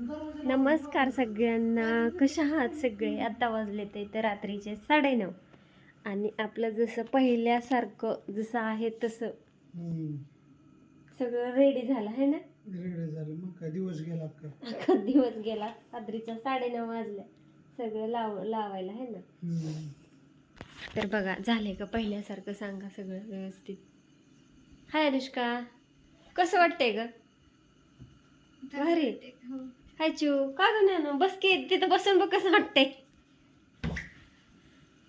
नमस्कार सगळ्यांना. कशा आहात सगळे? आता वाजले ते तर रात्रीचे साडेनऊ. आणि आपलं जसं पहिल्यासारखं जसं आहे तसं. सगळं रेडी झालं आहे ना? रेडे झालं. मग काय दिवस गेला का अख्खा दिवस गेला. रात्रीच्या साडेनऊ वाजल्या सगळं लाव लावायला आहे ना. तर बघा झालंय का पहिल्यासारखं? सांगा सगळं व्यवस्थित. हाय अनुष्का. कसं वाटतंय ग? भारी. हाय चू का ग ज्ञानू बस की तिथं बसून बघ कसं वाटतंय.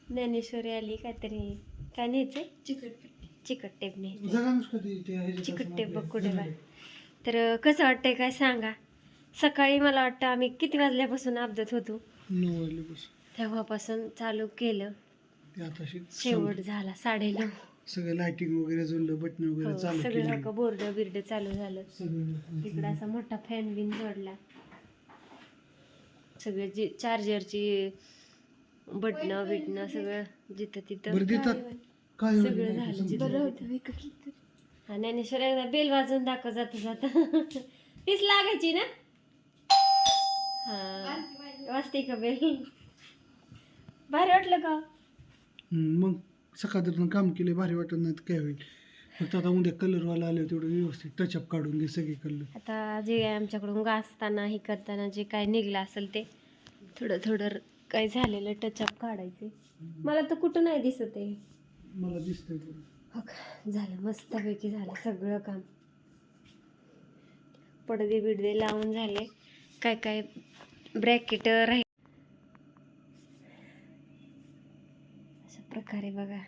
ज्ञानेश्वरी आली काहीतरी. काय न्यायचंय? चिकट टेप न्यायचं चिकट टेप बघ कुठे बाय. तर कसं वाटतंय काय सांगा? सकाळी मला वाटतं आम्ही किती वाजल्यापासून अपदत होतो? नऊ तेव्हापासून चालू केलं. शेवट झाला साडेनऊ. सगळं लाइटिंग वगैरे जुळलं बटन वगैरे हो, चालू सगळं बोर्ड बिर्ड चालू झालं. इकडं असा मोठा फॅन बिन जोडला. सगळे जी चार्जरची बटणं बिटणं सगळं. जिथं तिथं बरं देतात. काय होईल? सगळं झालं समजलं. जिथं होतं हा ज्ञानेश्वर एकदा बेल वाजून दाखव जाता जाता. तीच लागायची ना? हा वाजते का बेल? भारी वाटलं का? हम्म, मग सकाळ काम केले भारी वाटत नाही तर काय होईल? फक्त आता उद्या कलरवाला आले तेवढं व्यवस्थित टचअप काढून घे सगळे कलर आता जे आमच्याकडून गासताना हे करताना जे काय निघलं असेल ते थोडं थोडं काय झालेलं टचअप काढायचे मला तर कुठं नाही दिसत आहे. मला दिसतंय थोडं. हो का? झालं मस्तपैकी झालं सगळं काम. पडदे बिडदे लावून झाले. काय काय ब्रॅकेट राहील अशा प्रकारे बघा.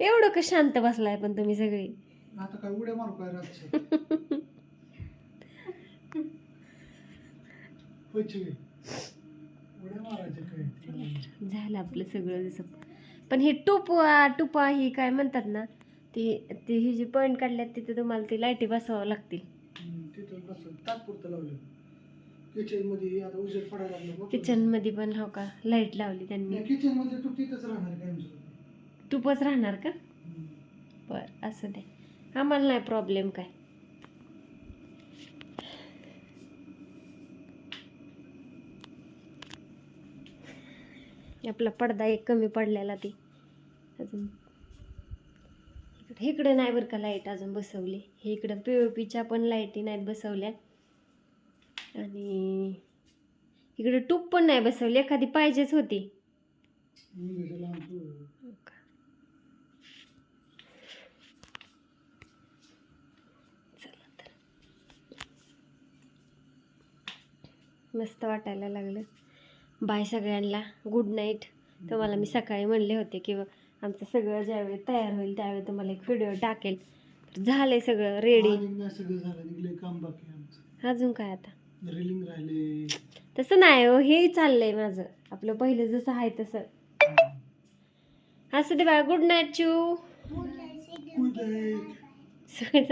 एवढं का शांत बसलाय पण तुम्ही सगळी? आता काय उड्या मारू काय झालं आपलं सगळं जसं पण हे टुपा टुपा ही काय म्हणतात ना ती ती ही जी पॉईंट काढल्यात तिथे तुम्हाला ती लाईटी बसवावं लागतील. किचनमध्ये पण हो का? लाइट लावली त्यांनी. किचनमध्ये तू तिथंच राहणार काय टुपच राहणार का? बर असं दे. आम्हाला नाही प्रॉब्लेम काय. आपला पडदा एक कमी पडलेला ती. अजून. इकडे इकडे नाही बरं का लाइट अजून बसवली. हे इकडं पी ओ पीच्या पण लाईटी नाहीत बसवल्या आणि इकडे टूप पण नाही बसवली. एखादी पाहिजेच होती चला तर मस्त वाटायला लागलं. बाय सगळ्यांना. गुड नाईट तुम्हाला मी सकाळी म्हणले होते की आमचं सगळं ज्यावेळी तयार होईल त्यावेळी तुम्हाला एक व्हिडिओ टाकेल. तर झालंय सगळं रेडी झालं. अजून काय आता? रेलिंग राहिले. तसं नाही हो हे चाललंय माझं. आपलं पहिलं जसं आहे तसं. असं दे बाळा गुड नाईट चू गुड नाईट सगळे